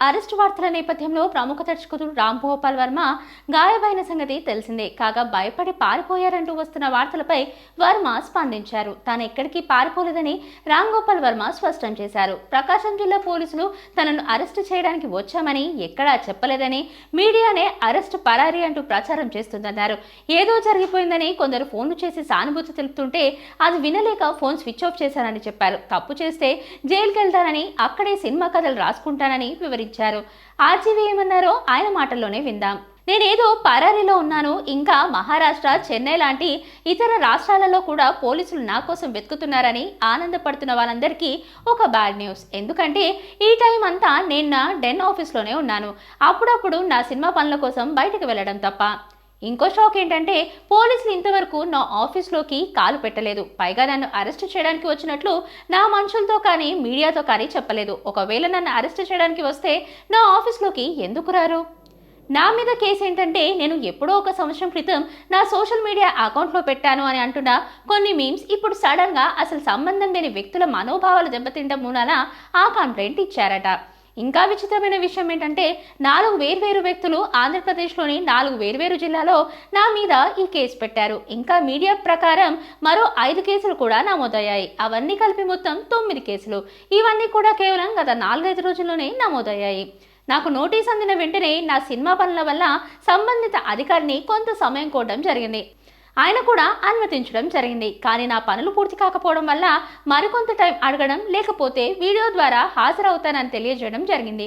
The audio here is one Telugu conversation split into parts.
అరెస్టు వార్తల నేపథ్యంలో ప్రముఖ దర్శకుడు రామ్ గోపాల్ వర్మ గాయమైన సంగతి తెలిసిందే. కాగా భయపడి పారిపోయారంటూ వస్తున్న వార్తలపై వర్మ స్పందించారు. తాను ఎక్కడికి పారిపోలేదని రామ్ గోపాల్ వర్మ స్పష్టం చేశారు. ప్రకాశం జిల్లా పోలీసులు తనను అరెస్టు చేయడానికి వచ్చామని ఎక్కడా చెప్పలేదని మీడియానే అరెస్టు పరారి అంటూ ప్రచారం చేస్తుందన్నారు. ఏదో జరిగిపోయిందని కొందరు ఫోన్లు చేసి సానుభూతి తెలుపుతుంటే అది వినలేక ఫోన్ స్విచ్ ఆఫ్ చేశానని చెప్పారు. తప్పు చేస్తే జైలుకెళ్తానని అక్కడే సినిమా కథలు రాసుకుంటానని వివరించారు. ఆర్జీవీ ఏమన్నారో ఆయన మాటల్లోనే విందాం. నేనేదో పరారీలో ఉన్నాను. ఇంకా మహారాష్ట్ర చెన్నై లాంటి ఇతర రాష్ట్రాలలో కూడా పోలీసులు నా కోసం వెతుకుతున్నారని ఆనందపడుతున్న వాళ్ళందరికీ ఒక బ్యాడ్ న్యూస్. ఎందుకంటే ఈ టైం అంతా నేను నా డెన్ ఆఫీస్లోనే ఉన్నాను. అప్పుడప్పుడు నా సినిమా పనుల కోసం బయటకు వెళ్ళడం తప్ప. ఇంకో షాక్ ఏంటంటే పోలీసులు ఇంతవరకు నా ఆఫీస్లోకి కాలు పెట్టలేదు. పైగా నన్ను అరెస్ట్ చేయడానికి వచ్చినట్లు నా మనుషులతో కానీ మీడియాతో కానీ చెప్పలేదు. ఒకవేళ నన్ను అరెస్ట్ చేయడానికి వస్తే నా ఆఫీస్లోకి ఎందుకు రారు? నా మీద కేసు ఏంటంటే నేను ఎప్పుడో ఒక సంవత్సరం క్రితం నా సోషల్ మీడియా అకౌంట్లో పెట్టాను అని అంటున్న కొన్ని మీమ్స్ ఇప్పుడు సడన్గా అసలు సంబంధం లేని వ్యక్తుల మనోభావాలు దెబ్బతింటం మూలాన ఆ కంప్లైంట్ ఇచ్చారట. ఇంకా విచిత్రమైన విషయం ఏంటంటే నాలుగు వేర్వేరు వ్యక్తులు ఆంధ్రప్రదేశ్లోని నాలుగు వేర్వేరు జిల్లాలో నా మీద ఈ కేసు పెట్టారు. ఇంకా మీడియా ప్రకారం మరో ఐదు కేసులు కూడా నమోదయ్యాయి. అవన్నీ కలిపి మొత్తం తొమ్మిది కేసులు. ఇవన్నీ కూడా కేవలం గత నాలుగైదు రోజుల్లోనే నమోదయ్యాయి. నాకు నోటీస్ అందిన వెంటనే నా సినిమా పనుల వల్ల సంబంధిత అధికారిని కొంత సమయం కోవడం జరిగింది. ఆయన కూడా అనుమతించడం జరిగింది. కానీ నా పనులు పూర్తి కాకపోవడం వల్ల మరికొంత టైం అడగడం లేకపోతే వీడియో ద్వారా హాజరవుతానని తెలియజేయడం జరిగింది.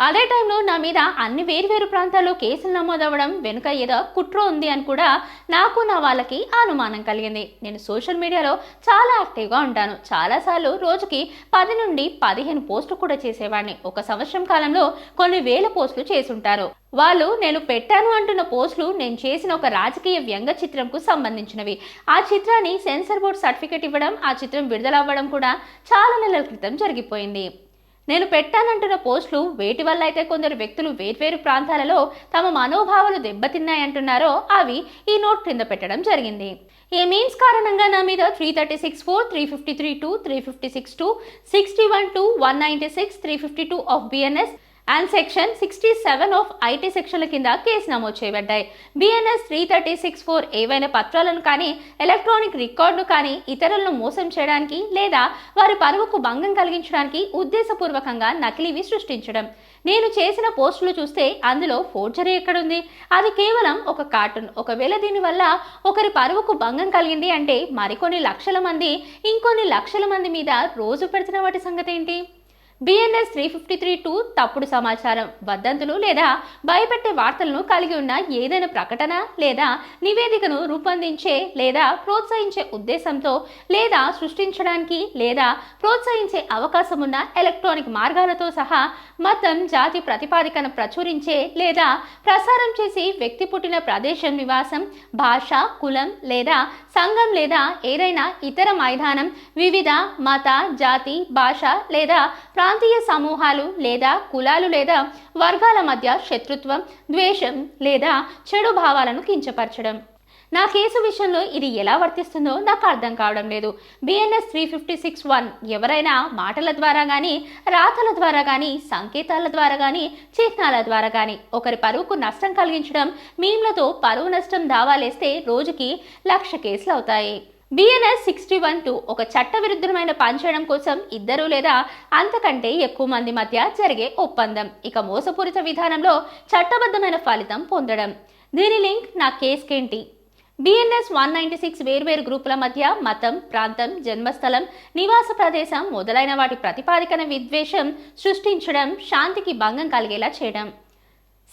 అదే టైంలో నా మీద అన్ని వేర్వేరు ప్రాంతాల్లో కేసులు నమోదవ్వడం వెనుక ఏదో కుట్ర ఉంది అని కూడా నాకు నా వాళ్ళకి అనుమానం కలిగింది. నేను సోషల్ మీడియాలో చాలా యాక్టివ్గా ఉంటాను. చాలాసార్లు రోజుకి పది నుండి పదిహేను పోస్టులు కూడా చేసేవాడిని. ఒక సంవత్సరం కాలంలో కొన్ని వేల పోస్టులు చేసుంటారు వాళ్ళు నేను పెట్టాను అంటున్న పోస్టులు నేను చేసిన ఒక రాజకీయ వ్యంగ్య చిత్రంకు సంబంధించినవి. ఆ చిత్రాన్ని సెన్సర్ బోర్డ్ సర్టిఫికెట్ ఇవ్వడం ఆ చిత్రం విడుదలవ్వడం కూడా చాలా నెలల క్రితం జరిగిపోయింది. నేను పెట్టానంటున్న పోస్టులు వేటి వల్ల అయితే కొందరు వ్యక్తులు వేర్వేరు ప్రాంతాలలో తమ మనోభావాలు దెబ్బతిన్నాయంటున్నారో అవి ఈ నోట్ క్రింద పెట్టడం జరిగింది. ఈ మీన్స్ కారణంగా నా మీద three thirty six four three fifty three two three fifty six two sixty one two one ninety six three fifty two of BNS and section sixty seven of IT సెక్షన్ల కింద కేసు నమోదు చేయబడ్డాయి. BNS three thirty six four ఏవైనా పత్రాలను కానీ ఎలక్ట్రానిక్ రికార్డును కానీ ఇతరులను మోసం చేయడానికి లేదా వారి పరువుకు భంగం కలిగించడానికి ఉద్దేశపూర్వకంగా నకిలీవి సృష్టించడం. నేను చేసిన పోస్టులు చూస్తే అందులో ఫోర్జరీ ఎక్కడుంది? అది కేవలం ఒక కార్టూన్. ఒకవేళ దీనివల్ల ఒకరి పరువుకు భంగం కలిగింది అంటే మరికొన్ని లక్షల మంది ఇంకొన్ని లక్షల మంది మీద రోజు పెడుతున్న వాటి సంగతి ఏంటి BNS three fifty three two తప్పుడు సమాచారం వదంతులు లేదా భయపెట్టే వార్తలను కలిగి ఉన్న ఏదైనా ప్రకటన లేదా నివేదికను రూపొందించే లేదా ప్రోత్సహించే ఉద్దేశంతో లేదా సృష్టించడానికి లేదా ప్రోత్సహించే అవకాశం ఉన్న ఎలక్ట్రానిక్ మార్గాలతో సహా మతం జాతి ప్రతిపాదికను ప్రచురించే లేదా ప్రసారం చేసి వ్యక్తి పుట్టిన ప్రదేశం నివాసం భాష కులం లేదా సంఘం లేదా ఏదైనా ఇతర మైదానం వివిధ మత జాతి భాష లేదా ప్రాంతీయ సమూహాలు లేదా కులాలు లేదా వర్గాల మధ్య శత్రుత్వం ద్వేషం లేదా చెడు భావాలను కించపరచడం. నా కేసు విషయంలో ఇది ఎలా వర్తిస్తుందో నాకు అర్థం కావడం లేదు. BNS three fifty six one ఎవరైనా మాటల ద్వారా కానీ రాతల ద్వారా కానీ సంకేతాల ద్వారా కానీ చిహ్నాల ద్వారా కానీ ఒకరి పరువుకు నష్టం కలిగించడం మీమ్లతో పరువు నష్టం దావాలేస్తే రోజుకి లక్ష కేసులు అవుతాయి బిఎన్ఎస్ సిక్స్టీ వన్ టూ ఒక చట్టవిరుద్ధమైన పనిచేయడం కోసం ఇద్దరు లేదా అంతకంటే ఎక్కువ మంది మధ్య జరిగే ఒప్పందం. ఇక మోసపూరిత విధానంలో చట్టబద్ధమైన ఫలితం పొందడం. దీని లింక్ నా కేసుకేంటి? బిఎన్ఎస్ వన్ నైంటీ సిక్స్ వేర్వేరు గ్రూపుల మధ్య మతం ప్రాంతం జన్మస్థలం నివాస ప్రదేశం మొదలైన వాటి ప్రతిపాదికన విద్వేషం సృష్టించడం శాంతికి భంగం కలిగేలా చేయడం.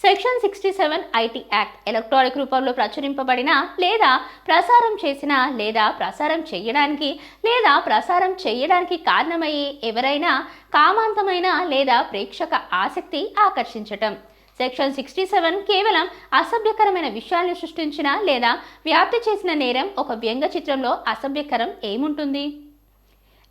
Section sixty seven IT act electronic రూపంలో ప్రచురింపబడిన లేదా ప్రసారం చేసిన లేదా ప్రసారం చేయడానికి లేదా ప్రసారం చేయడానికి కారణమయ్యే ఎవరైనా కామాంతమైన లేదా ప్రేక్షక ఆసక్తి ఆకర్షించటం. సెక్షన్ సిక్స్టీ సెవెన్ కేవలం అసభ్యకరమైన విషయాలను సృష్టించిన లేదా వ్యాప్తి చేసిన నేరం ఒక వ్యంగ్య చిత్రంలో అసభ్యకరం ఏముంటుంది?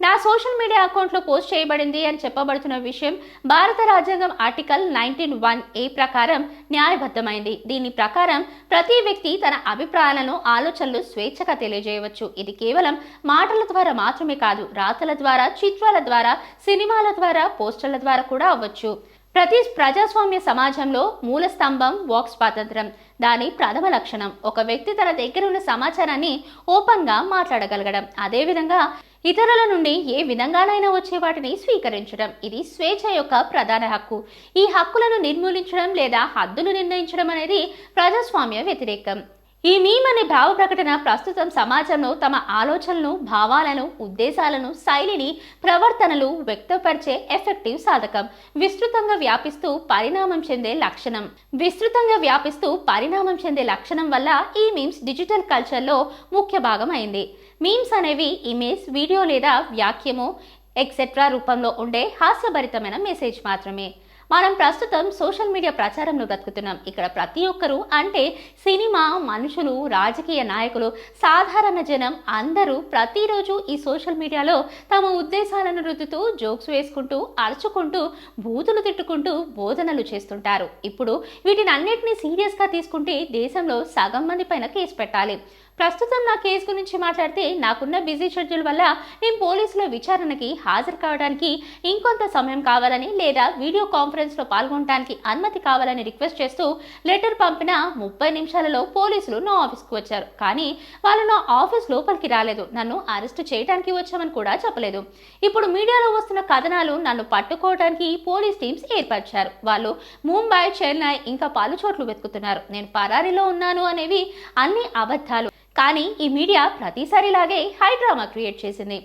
నా సోషల్ మీడియా అకౌంట్లో పోస్ట్ చేయబడింది అని చెప్పబడుతున్న విషయం భారత రాజ్యాంగం ఆర్టికల్ నైన్టీన్ వన్ ఏ ప్రకారం న్యాయబద్ధమైంది. దీని ప్రకారం ప్రతి వ్యక్తి తన అభిప్రాయాలను ఆలోచనలు స్వేచ్ఛగా తెలియజేయవచ్చు. ఇది కేవలం మాటల ద్వారా మాత్రమే కాదు రాతల ద్వారా చిత్రాల ద్వారా సినిమాల ద్వారా పోస్టర్ల ద్వారా కూడా అవ్వచ్చు. ప్రతి ప్రజాస్వామ్య సమాజంలో మూల స్తంభం వాక్ స్వాతంత్రం. దాని ప్రథమ లక్షణం ఒక వ్యక్తి తన దగ్గర ఉన్న సమాచారాన్ని ఓపెన్గా మాట్లాడగలగడం. అదేవిధంగా ఇతరుల నుండి ఏ విధంగానైనా వచ్చే వాటిని స్వీకరించడం ఇది స్వేచ్ఛ యొక్క ప్రధాన హక్కు. ఈ హక్కులను నిర్మూలించడం లేదా హద్దులు నిర్ణయించడం అనేది ప్రజాస్వామ్య వ్యతిరేకం. ఈ మీమ్ అనే భావ ప్రకటన ప్రస్తుతం సమాజంలో తమ ఆలోచనలు భావాలను ఉద్దేశాలను శైలిని ప్రవర్తనలు వ్యక్తపరిచే ఎఫెక్టివ్ సాధకం. విస్తృతంగా వ్యాపిస్తూ పరిణామం చెందే లక్షణం. విస్తృతంగా వ్యాపిస్తూ పరిణామం చెందే లక్షణం వల్ల ఈ మీమ్స్ డిజిటల్ కల్చర్లో ముఖ్య భాగం అయింది. మీమ్స్ అనేవి ఇమేజ్ వీడియో లేదా వ్యాఖ్యము ఎక్సెట్రా రూపంలో ఉండే హాస్యభరితమైన మెసేజ్ మాత్రమే. మనం ప్రస్తుతం సోషల్ మీడియా ప్రచారంలో బ్రతుకుతున్నాం ఇక్కడ ప్రతి ఒక్కరూ అంటే సినిమా మనుషులు రాజకీయ నాయకులు సాధారణ జనం అందరూ ప్రతిరోజు ఈ సోషల్ మీడియాలో తమ ఉద్దేశాలను రుద్దుతూ జోక్స్ వేసుకుంటూ అరుచుకుంటూ బూతులు తిట్టుకుంటూ బోధనలు చేస్తుంటారు. ఇప్పుడు వీటిని అన్నిటినీ సీరియస్గా తీసుకుంటే దేశంలో సగం మంది పైన కేసు పెట్టాలి. ప్రస్తుతం నా కేసు గురించి మాట్లాడితే నాకున్న బిజీ షెడ్యూల్ వల్ల నేను పోలీసుల విచారణకి హాజరు కావడానికి ఇంకొంత సమయం కావాలని లేదా వీడియో కాన్ఫరెన్స్లో పాల్గొనడానికి అనుమతి కావాలని రిక్వెస్ట్ చేస్తూ లెటర్ పంపిన ముప్పై నిమిషాలలో పోలీసులు నా ఆఫీస్కి వచ్చారు. కానీ వాళ్ళు నా ఆఫీస్ లోపలికి రాలేదు. నన్ను అరెస్ట్ చేయడానికి వచ్చామని కూడా చెప్పలేదు. ఇప్పుడు మీడియాలో వస్తున్న కథనాలు నన్ను పట్టుకోవడానికి పోలీస్ టీమ్స్ ఏర్పరిచారు. వాళ్ళు ముంబై చెన్నై ఇంకా పలు చోట్లు వెతుకుతున్నారు. నేను పరారీలో ఉన్నాను అనేవి అన్ని అబద్ధాలు. కానీ ఈ మీడియా ప్రతిసారిలాగే హై డ్రామా క్రియేట్ చేసింది.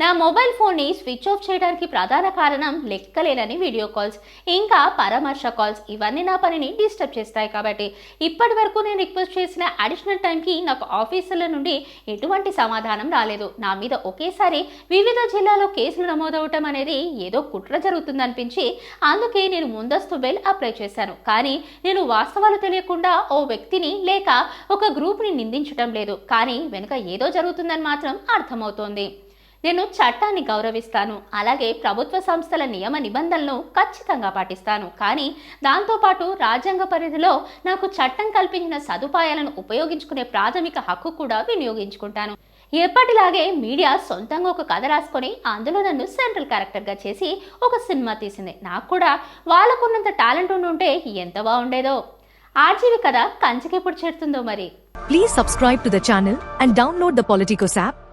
నా మొబైల్ ఫోన్ని స్విచ్ ఆఫ్ చేయడానికి ప్రధాన కారణం లెక్కలేనని వీడియో కాల్స్. ఇంకా పరామర్శ కాల్స్ ఇవన్నీ నా పనిని డిస్టర్బ్ చేస్తాయి కాబట్టి ఇప్పటి వరకు నేను రిక్వెస్ట్ చేసిన అడిషనల్ టైంకి నాకు ఆఫీసర్ల నుండి ఎటువంటి సమాధానం రాలేదు. నా మీద ఒకేసారి వివిధ జిల్లాలో కేసులు నమోదవటం అనేది ఏదో కుట్ర జరుగుతుందనిపించి అందుకే నేను ముందస్తు బెల్ అప్లై చేశాను. కానీ నేను వాస్తవాలు తెలియకుండా ఓ వ్యక్తిని లేక ఒక గ్రూప్ని నిందించటం లేదు. కానీ వెనుక ఏదో జరుగుతుందని మాత్రం అర్థమవుతోంది. నేను చట్టాన్ని గౌరవిస్తాను. అలాగే ప్రభుత్వ సంస్థల నియమ నిబంధనలను ఖచ్చితంగా పాటిస్తాను. కానీ దాంతోపాటు రాజ్యాంగ పరిధిలో నాకు చట్టం కల్పించిన సదుపాయాలను ఉపయోగించుకునే ప్రాథమిక హక్కు కూడా వినియోగించుకుంటాను. ఎప్పటిలాగే మీడియా సొంతంగా ఒక కథ రాసుకొని అందులో నన్ను సెంట్రల్ క్యారెక్టర్గా చేసి ఒక సినిమా తీసింది. నాకు కూడా వాళ్ళకున్నంత టాలెంట్ ఉంటే ఎంత బాగుండేదో. ఆర్జీవి కథ కంచికెప్పుడు చేరుతుందో మరి? Please subscribe to the channel and download the Politicos app